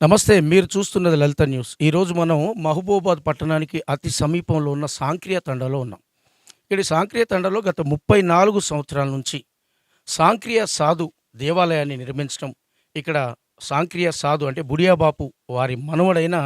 నమస్తే మీరు చూస్తున్నది లలిత న్యూస్. ఈరోజు మనం మహబూబాద్ పట్టణానికి అతి సమీపంలో ఉన్న సాంక్రియ తండలో ఉన్నాం. ఇక్కడ సాంక్రియ తండలో గత ముప్పై నాలుగు సంవత్సరాల నుంచి సాంక్రియ సాధు దేవాలయాన్ని నిర్మించడం ఇక్కడ సాంక్రియ సాధు అంటే బుడియాబాపు వారి మనవడైన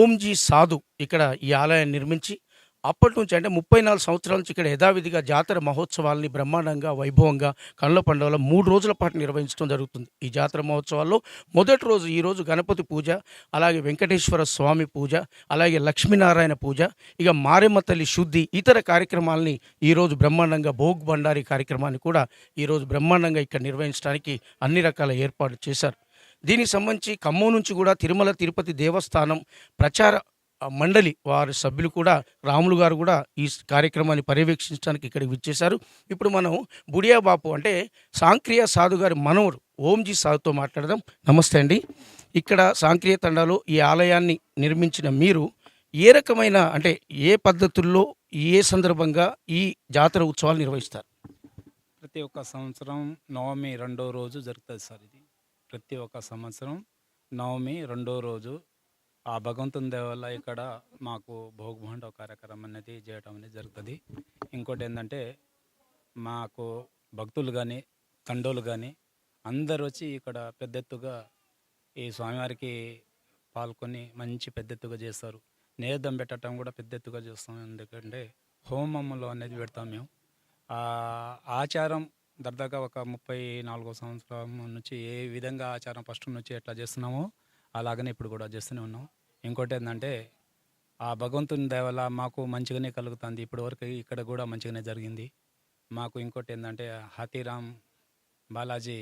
ఓంజీ సాధు ఇక్కడ ఈ ఆలయాన్ని నిర్మించి అప్పటి నుంచి అంటే ముప్పై నాలుగు సంవత్సరాల నుంచి ఇక్కడ యథావిధిగా జాతర మహోత్సవాల్ని బ్రహ్మాండంగా వైభవంగా కళ్ళ పండుగలో మూడు రోజుల పాటు నిర్వహించడం జరుగుతుంది. ఈ జాతర మహోత్సవాల్లో మొదటి రోజు ఈరోజు గణపతి పూజ అలాగే వెంకటేశ్వర స్వామి పూజ అలాగే లక్ష్మీనారాయణ పూజ ఇక మారెమ్మ తల్లి శుద్ధి ఇతర కార్యక్రమాలని ఈరోజు బ్రహ్మాండంగా భోగ్ బండారి కార్యక్రమాన్ని కూడా ఈరోజు బ్రహ్మాండంగా ఇక్కడ నిర్వహించడానికి అన్ని రకాల ఏర్పాట్లు చేశారు. దీనికి సంబంధించి ఖమ్మం నుంచి కూడా తిరుమల తిరుపతి దేవస్థానం ప్రచార మండలి వారి సభ్యులు కూడా రాములు గారు కూడా ఈ కార్యక్రమాన్ని పర్యవేక్షించడానికి ఇక్కడికి విచ్చేశారు. ఇప్పుడు మనం బుడియా బాపు అంటే సాంక్రియ సాధు గారి మనవరు ఓంజీ సాధుతో మాట్లాడదాం. నమస్తే అండి. ఇక్కడ సాంక్రియ తండాలో ఈ ఆలయాన్ని నిర్మించిన మీరు ఏ రకమైన అంటే ఏ పద్ధతుల్లో ఏ సందర్భంగా ఈ జాతర ఉత్సవాలు నిర్వహిస్తారు? ప్రతి ఒక్క సంవత్సరం నవమి రెండో రోజు జరుగుతుంది సార్ ఇది. ప్రతి ఒక్క సంవత్సరం నవమి రెండో రోజు ఆ భగవంతుని దయ వల్ల ఇక్కడ మాకు భోగభాండ కార్యక్రమం అనేది చేయడం అనేది జరుగుతుంది. ఇంకోటి ఏంటంటే మాకు భక్తులు కానీ తండోలు కానీ అందరు వచ్చి ఇక్కడ పెద్ద ఎత్తుగా ఈ స్వామివారికి పాల్గొని మంచి పెద్ద ఎత్తుగా చేస్తారు. నేదం పెట్టడం కూడా పెద్ద ఎత్తుగా చేస్తాం. ఎందుకంటే హోమములు అనేది పెడతాం మేము. ఆచారం దర్దాగా ఒక ముప్పై నాలుగో సంవత్సరం నుంచి ఏ విధంగా ఆచారం ఫస్ట్ నుంచి ఎట్లా చేస్తున్నామో అలాగనే ఇప్పుడు కూడా చేస్తూనే ఉన్నాం. ఇంకోటి ఏంటంటే ఆ భగవంతుని దయ వల్ల మాకు మంచిగానే కలుగుతుంది. ఇప్పటివరకు ఇక్కడ కూడా మంచిగానే జరిగింది. మాకు ఇంకోటి ఏంటంటే హతీరామ్ బాలాజీ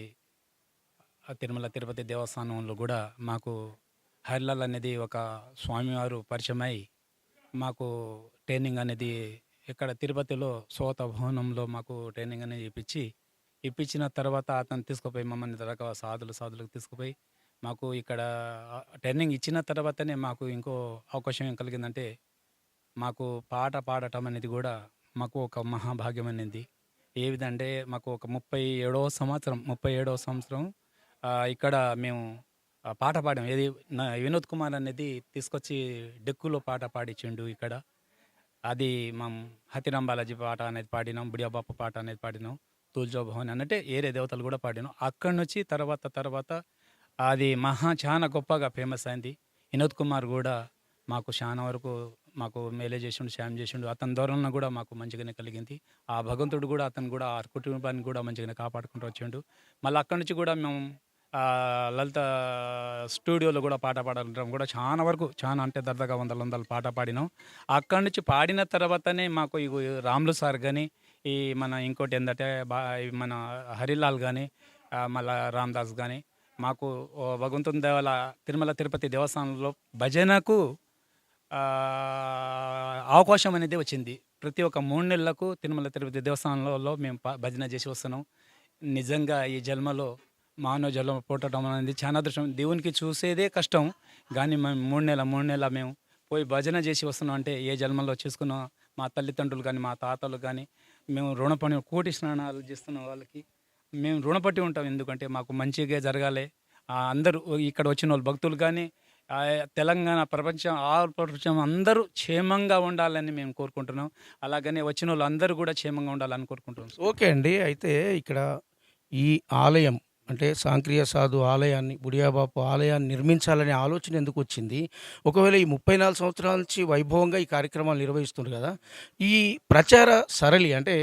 తిరుమల తిరుపతి దేవస్థానంలో కూడా మాకు హరిలాల్ అనేది ఒక స్వామివారు పరిచయమై మాకు ట్రైనింగ్ అనేది ఇక్కడ తిరుపతిలో సోత భవనంలో మాకు ట్రైనింగ్ అనేది ఇప్పించి ఇప్పించిన తర్వాత అతను తీసుకుపోయి మమ్మల్ని తరగ సాధులు సాధులకు తీసుకుపోయి మాకు ఇక్కడ ట్రైనింగ్ ఇచ్చిన తర్వాతనే మాకు ఇంకో అవకాశం ఏం కలిగిందంటే మాకు పాట పాడటం అనేది కూడా మాకు ఒక మహాభాగ్యం అనేది. ఏ విధంటే మాకు ఒక ముప్పై ఏడవ సంవత్సరం ముప్పై ఏడవ సంవత్సరం ఇక్కడ మేము పాట పాడాం. ఏది నా వినోద్ కుమార్ అనేది తీసుకొచ్చి డెక్కులో పాట పాడించిండు ఇక్కడ. అది మేము హతిరాం బాలాజీ పాట అనేది పాడినాం బుడియాబాప పాట అనేది పాడినాం తుల్జో భవన్ అంటే ఏరే దేవతలు కూడా పాడినాం. అక్కడి నుంచి తర్వాత తర్వాత అది మహా చాలా గొప్పగా ఫేమస్ అయింది. వినోద్ కుమార్ కూడా మాకు చాలా వరకు మాకు మేలే చేసిండు శ్యామ్ చేసిండు అతని ద్వారా కూడా మాకు మంచిగానే కలిగింది. ఆ భగవంతుడు కూడా అతను కూడా ఆ కుటుంబాన్ని కూడా మంచిగానే కాపాడుకుంటూ వచ్చిండు. మళ్ళీ అక్కడి నుంచి కూడా మేము లలిత స్టూడియోలో కూడా పాట పాడడం కూడా చాలా వరకు చాలా అంటే దర్దాగా వందల వందలు పాట పాడినాం. అక్కడి నుంచి పాడిన తర్వాతనే మాకు ఈ రాములు సార్ కానీ ఈ మన ఇంకోటి ఏంటంటే బా మన హరిలాల్ కానీ మళ్ళా రామ్దాస్ కానీ మాకు ఓ భగవంతుని దేవాల తిరుమల తిరుపతి దేవస్థానంలో భజనకు అవకాశం అనేది వచ్చింది. ప్రతి ఒక్క మూడు నెలలకు తిరుమల తిరుపతి దేవస్థానంలో మేము భజన చేసి వస్తున్నాం. నిజంగా ఈ జన్మలో మానవ జన్మ పోటడం అనేది చాలా దృష్టం దేవునికి చూసేదే కష్టం. కానీ మేము మూడు నెలల మూడు నెలల మేము పోయి భజన చేసి వస్తున్నాం. అంటే ఏ జన్మలో చేసుకున్న మా తల్లిదండ్రులు కానీ మా తాతలు కానీ మేము రుణపడి కోటి స్నానాలు చేస్తున్న వాళ్ళకి మేము రుణపట్టి ఉంటాం. ఎందుకంటే మాకు మంచిగా జరగాలి. అందరూ ఇక్కడ వచ్చిన వాళ్ళు భక్తులు కానీ తెలంగాణ ప్రపంచం ఆ ప్రపంచం అందరూ క్షేమంగా ఉండాలని మేము కోరుకుంటున్నాం. అలాగనే వచ్చిన వాళ్ళు అందరూ కూడా క్షేమంగా ఉండాలని కోరుకుంటున్నాం. ఓకే అండి. అయితే ఇక్కడ ఈ ఆలయం అంటే సాంక్రియ సాధు ఆలయాన్ని బుడియాబాపు ఆలయాన్ని నిర్మించాలనే ఆలోచన ఎందుకు వచ్చింది? ఒకవేళ ఈ ముప్పై నాలుగు సంవత్సరాల నుంచి వైభవంగా ఈ కార్యక్రమాలు నిర్వహిస్తున్నారు కదా ఈ ప్రచార సరళి అంటే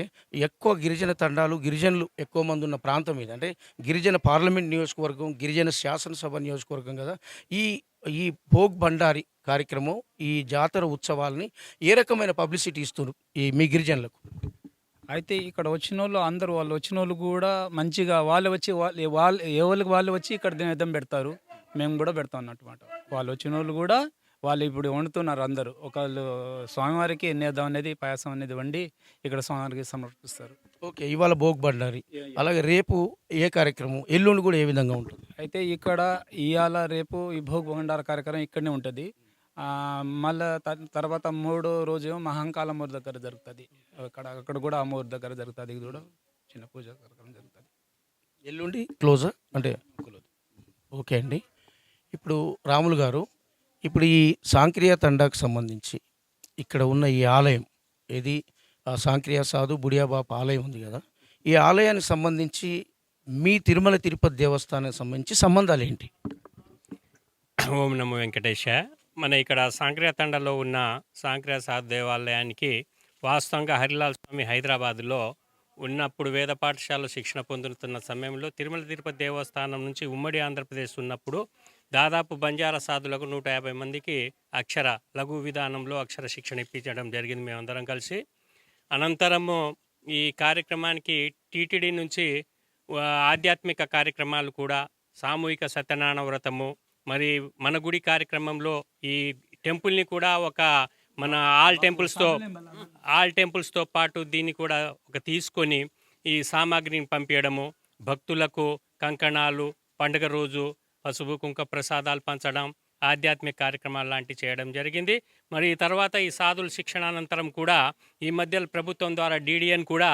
ఎక్కువ గిరిజన తండాలు గిరిజనులు ఎక్కువ మంది ఉన్న ప్రాంతం ఇది. అంటే గిరిజన పార్లమెంట్ నియోజకవర్గం గిరిజన శాసనసభ నియోజకవర్గం కదా ఈ ఈ భోగ్ భండారి కార్యక్రమం ఈ జాతర ఉత్సవాలని ఏ రకమైన పబ్లిసిటీ ఇస్తున్నారు ఈ మీ గిరిజనులకు? అయితే ఇక్కడ వచ్చిన వాళ్ళు అందరూ వాళ్ళు వచ్చిన వాళ్ళు కూడా మంచిగా వాళ్ళు వచ్చి వాళ్ళు వాళ్ళు ఎవరికి వాళ్ళు వచ్చి ఇక్కడ నిదం పెడతారు. మేము కూడా పెడతాం అన్నమాట. వాళ్ళు వచ్చిన వాళ్ళు కూడా వాళ్ళు ఇప్పుడు వండుతున్నారు అందరూ. ఒకళ్ళు స్వామివారికి నేదం అనేది పాయసం అనేది వండి ఇక్కడ స్వామివారికి సమర్పిస్తారు. ఓకే ఇవాళ భోగ్ బండారి అలాగే రేపు ఏ కార్యక్రమం? ఎల్లుండి కూడా ఏ విధంగా ఉంటుంది? అయితే ఇక్కడ ఇవాళ రేపు ఈ భోగ్ భండార కార్యక్రమం ఇక్కడనే ఉంటుంది. మళ్ళీ తర్వాత మూడో రోజు మహంకాళ అమ్మవారి దగ్గర జరుగుతుంది. అక్కడ అక్కడ కూడా అమ్మవారి దగ్గర జరుగుతుంది ఇది కూడా. చిన్న పూజ కార్యక్రమం జరుగుతుంది. ఎల్లుండి క్లోజా? అంటే ఓకే అండి. ఇప్పుడు రాములు గారు ఇప్పుడు ఈ సాంక్రియ తండాకు సంబంధించి ఇక్కడ ఉన్న ఈ ఆలయం ఇది ఆ సాంక్రియ సాధు బుడియాబాప్ ఆలయం ఉంది కదా. ఈ ఆలయానికి సంబంధించి మీ తిరుమల తిరుపతి దేవస్థానానికి సంబంధించి సంబంధాలు ఏంటి? ఓం నమో వెంకటేశ. మన ఇక్కడ సాంక్రియ తండలో ఉన్న సాంక్రియ సాధు దేవాలయానికి వాస్తవంగా హరిలాల్ స్వామి హైదరాబాద్లో ఉన్నప్పుడు వేద పాఠశాలలో శిక్షణ పొందుతున్న సమయంలో తిరుమల తిరుపతి దేవస్థానం నుంచి ఉమ్మడి ఆంధ్రప్రదేశ్ ఉన్నప్పుడు దాదాపు బంజారా సాధులకు నూట యాభై మందికి అక్షర లఘు విధానంలో అక్షర శిక్షణ ఇప్పించడం జరిగింది మేమందరం కలిసి. అనంతరము ఈ కార్యక్రమానికి టీటీడీ నుంచి ఆధ్యాత్మిక కార్యక్రమాలు కూడా సామూహిక సత్యనారాయణ వ్రతము మరి మన గుడి కార్యక్రమంలో ఈ టెంపుల్ని కూడా ఒక మన ఆల్ టెంపుల్స్తో ఆల్ టెంపుల్స్తో పాటు దీన్ని కూడా ఒక తీసుకొని ఈ సామాగ్రిని పంపించడము భక్తులకు కంకణాలు పండుగ రోజు పసుపు కుంక ప్రసాదాలు పంచడం ఆధ్యాత్మిక కార్యక్రమాలు లాంటివి చేయడం జరిగింది. మరి తర్వాత ఈ సాధుల శిక్షణ అనంతరం కూడా ఈ మధ్యలో ప్రభుత్వం ద్వారా డీడీఎన్ కూడా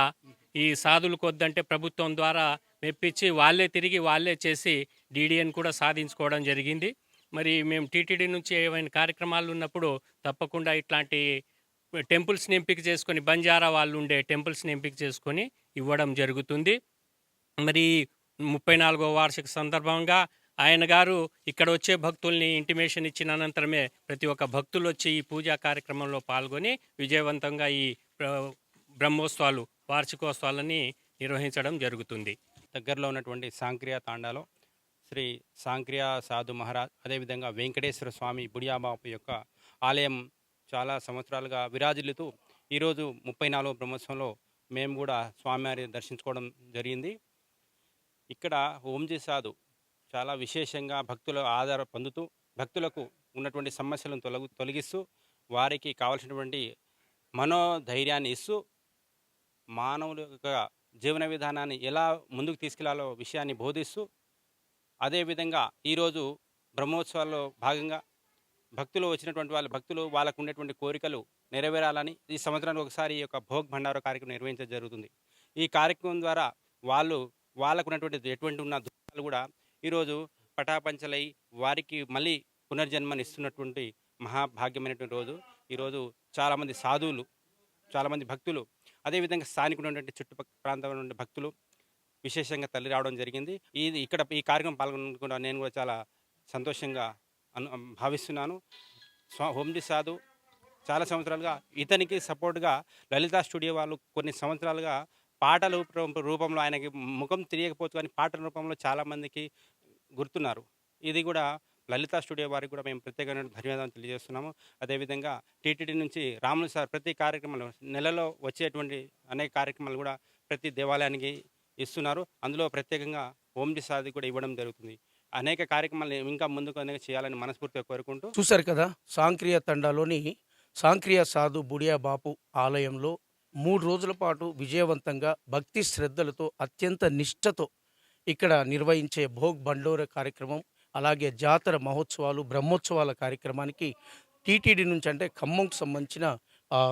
ఈ సాధులకు వద్దంటే ప్రభుత్వం ద్వారా మెప్పించి వాళ్ళే తిరిగి వాళ్ళే చేసి డీడీఎన్ కూడా సాధించుకోవడం జరిగింది. మరి మేము టీటీడీ నుంచి ఏమైనా కార్యక్రమాలు ఉన్నప్పుడు తప్పకుండా ఇట్లాంటి టెంపుల్స్ని ఎంపిక చేసుకొని బంజారా వాళ్ళు ఉండే టెంపుల్స్ని ఎంపిక చేసుకొని ఇవ్వడం జరుగుతుంది. మరి ముప్పై నాలుగో వార్షిక సందర్భంగా ఆయన గారు ఇక్కడ వచ్చే భక్తుల్ని ఇంటిమేషన్ ఇచ్చిన అనంతరమే ప్రతి ఒక్క భక్తులు వచ్చి ఈ పూజా కార్యక్రమంలో పాల్గొని విజయవంతంగా ఈ బ్రహ్మోత్సవాలు వార్షికోత్సవాలని నిర్వహించడం జరుగుతుంది. దగ్గరలో ఉన్నటువంటి సాంక్రియా తాండాలో శ్రీ సాంక్రియా సాధు మహారాజ్ అదేవిధంగా వెంకటేశ్వర స్వామి బుడియాబాబు యొక్క ఆలయం చాలా సంవత్సరాలుగా విరాజిల్లుతూ ఈరోజు ముప్పై నాలుగో బ్రహ్మోత్సవంలో మేము కూడా స్వామివారిని దర్శించుకోవడం జరిగింది. ఇక్కడ ఓంజీ సాధు చాలా విశేషంగా భక్తుల ఆధార పొందుతూ భక్తులకు ఉన్నటువంటి సమస్యలను తొలగి తొలగిస్తూ వారికి కావలసినటువంటి మనోధైర్యాన్ని ఇస్తూ మానవుల యొక్క జీవన విధానాన్ని ఎలా ముందుకు తీసుకెళ్ళాలో విషయాన్ని బోధిస్తూ అదేవిధంగా ఈరోజు బ్రహ్మోత్సవాల్లో భాగంగా భక్తులు వచ్చినటువంటి వాళ్ళ భక్తులు వాళ్ళకు ఉండేటువంటి కోరికలు నెరవేరాలని ఈ సంవత్సరానికి ఒకసారి ఈ యొక్క భోగ్ భండార కార్యక్రమం నిర్వహించడం జరుగుతుంది. ఈ కార్యక్రమం ద్వారా వాళ్ళు వాళ్ళకు ఉన్నటువంటి ఎటువంటి ఉన్న దుఃఖాలు కూడా ఈరోజు పటాపంచలై వారికి మళ్ళీ పునర్జన్మనిస్తున్నటువంటి మహాభాగ్యమైనటువంటి రోజు. ఈరోజు చాలామంది సాధువులు చాలామంది భక్తులు అదేవిధంగా స్థానికులు ఉన్నటువంటి చుట్టుపక్కల ప్రాంతంలో ఉండే భక్తులు విశేషంగా తల్లి రావడం జరిగింది. ఇది ఇక్కడ ఈ కార్యక్రమం పాల్గొనకుండా నేను కూడా చాలా సంతోషంగా అను భావిస్తున్నాను. స్వా హోమ్డి సాధు చాలా సంవత్సరాలుగా ఇతనికి సపోర్ట్గా లలితా స్టూడియో వాళ్ళు కొన్ని సంవత్సరాలుగా పాటల రూపంలో ఆయనకి ముఖం తెలియకపోతు కానీ పాటల రూపంలో చాలామందికి గుర్తున్నారు. ఇది కూడా లలిత స్టూడియో వారికి కూడా మేము ప్రత్యేకమైన ధన్యవాదాలు తెలియజేస్తున్నాము. అదేవిధంగా టీటీడీ నుంచి రాములు సార్ ప్రతి కార్యక్రమంలో నెలలో వచ్చేటువంటి అనేక కార్యక్రమాలు కూడా ప్రతి దేవాలయానికి ఇస్తున్నారు. అందులో ప్రత్యేకంగా ఓండి సాది కూడా ఇవ్వడం జరుగుతుంది. అనేక కార్యక్రమాలు ఇంకా ముందుకు అనేక చేయాలని మనస్ఫూర్తిగా కోరుకుంటూ చూశారు కదా సాంక్రియ తండాలోని సాంక్రియ సాధు బుడియా బాపు ఆలయంలో మూడు రోజుల పాటు విజయవంతంగా భక్తి శ్రద్ధలతో అత్యంత నిష్ఠతో ఇక్కడ నిర్వహించే భోగ్ బండోర కార్యక్రమం అలాగే జాతర మహోత్సవాలు బ్రహ్మోత్సవాల కార్యక్రమానికి టీటీడీ నుంచి అంటే ఖమ్మంకు సంబంధించిన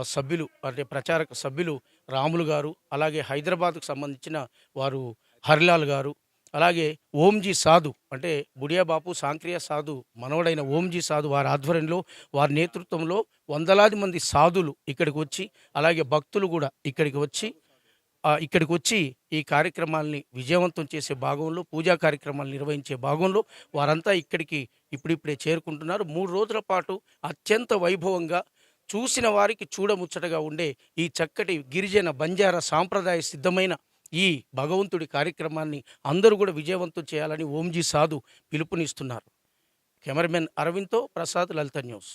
సభ్యులు అంటే ప్రచారక సభ్యులు రాములు గారు అలాగే హైదరాబాద్కు సంబంధించిన వారు హరిలాల్ గారు అలాగే ఓంజీ సాధు అంటే బుడియాబాపు సాంక్రియ సాధు మనవడైన ఓంజీ సాధు వారి ఆధ్వర్యంలో వారి నేతృత్వంలో వందలాది మంది సాధులు ఇక్కడికి వచ్చి అలాగే భక్తులు కూడా ఇక్కడికి వచ్చి ఇక్కడికి వచ్చి ఈ కార్యక్రమాల్ని విజయవంతం చేసే భాగంలో పూజా కార్యక్రమాలు నిర్వహించే భాగంలో వారంతా ఇక్కడికి ఇప్పుడిప్పుడే చేరుకుంటున్నారు. మూడు రోజుల పాటు అత్యంత వైభవంగా చూసిన వారికి చూడముచ్చటగా ఉండే ఈ చక్కటి గిరిజన బంజారా సాంప్రదాయ సిద్ధమైన ఈ భగవంతుడి కార్యక్రమాన్ని అందరూ కూడా విజయవంతం చేయాలని ఓంజీ సాధు పిలుపునిస్తున్నారు. కెమెరామెన్ అరవింద్తో ప్రసాద్ లలిత న్యూస్.